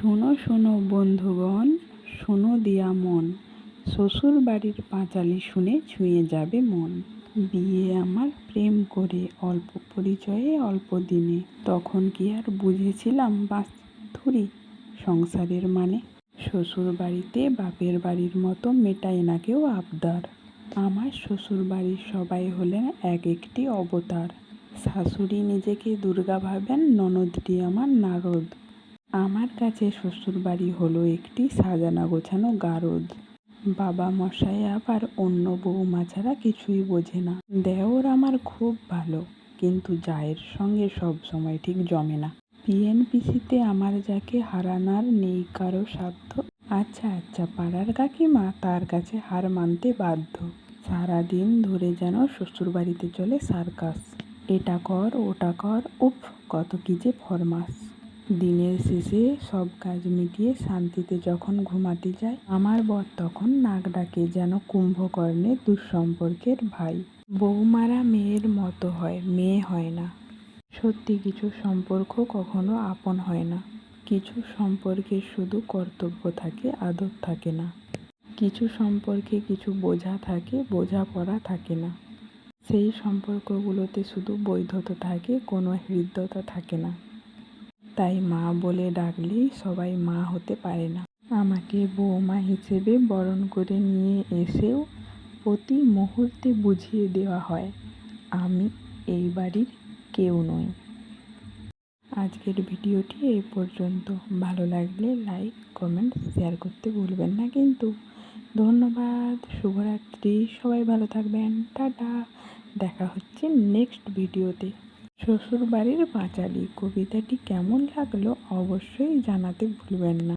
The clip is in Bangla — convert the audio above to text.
শোনো শোনো বন্ধুগণ, শোনো দিয়া মন। শ্বশুর বাড়ির পাঁচালি শুনে ছুঁয়ে যাবে মন। বিয়ে আমার প্রেম করে অল্প পরিচয়ে অল্প দিনে। তখন কি আর বুঝেছিলাম বাস্তুরি সংসারের মানে? শ্বশুর বাড়িতে বাপের বাড়ির মতো মেটায় না কেউ আবদার। আমার শ্বশুর বাড়ির সবাই হলেন এক একটি অবতার। শাশুড়ি নিজেকে দুর্গা ভাবেন, ননদটি আমার নারদ। আমার কাছে শ্বশুরবাড়ি হলো একটি সাজানো গোছানো গারদ। বাবা মশাই আবার অন্য বৌমা ছাড়া কিছুই বোঝে না। দেওর আমার খুব ভালো, কিন্তু জায়ের সঙ্গে সব সময় ঠিক জমে না। পিএনপিসিতে আমার যাকে হারানার নেই কারও সাধ্য। আচ্ছা আচ্ছা পাড়ার কাকিমা তার কাছে হার মানতে বাধ্য। সারাদিন ধরে যেন শ্বশুরবাড়িতে চলে সার্কাস। এটা কর, ওটা কর, উফ, কত কী যে ফরমাস। দিনের শেষে সব কাজ মিটিয়ে শান্তিতে যখন ঘুমাতে যায় আমার বর তখন নাক ডাকে যেন কুম্ভকর্ণে দুঃসম্পর্কের ভাই। বৌমারা মেয়ের মতো হয়, মেয়ে হয় না। সত্যি কিছু সম্পর্ক কখনো আপন হয় না। কিছু সম্পর্কে শুধু কর্তব্য থাকে আদর থাকে না। কিছু সম্পর্কে কিছু বোঝা থাকে, বোঝাপড়া থাকে না। সেই সম্পর্কগুলোতে শুধু বৈধতা থাকে, কোনো হৃদ্যতা থাকে না। তাই মা বলে ডাকলেই সবাই মা হতে পারে না। আমাকে বৌমা হিসেবে বরণ করে নিয়ে এসেও প্রতি মুহূর্তে বুঝিয়ে দেওয়া হয়, আমি এই বাড়ির কেউ নই। আজকের ভিডিওটি এই পর্যন্ত। ভালো লাগলে লাইক, কমেন্ট, শেয়ার করতে ভুলবেন না কিন্তু। ধন্যবাদ, শুভরাত্রি, সবাই ভালো থাকবেন, টাটা। দেখা হচ্ছে নেক্সট ভিডিওতে। শ্বশুর পাঁচালী কবিতাটি কেমন লাগল অবশ্যই জানাতে ভুলবেন না।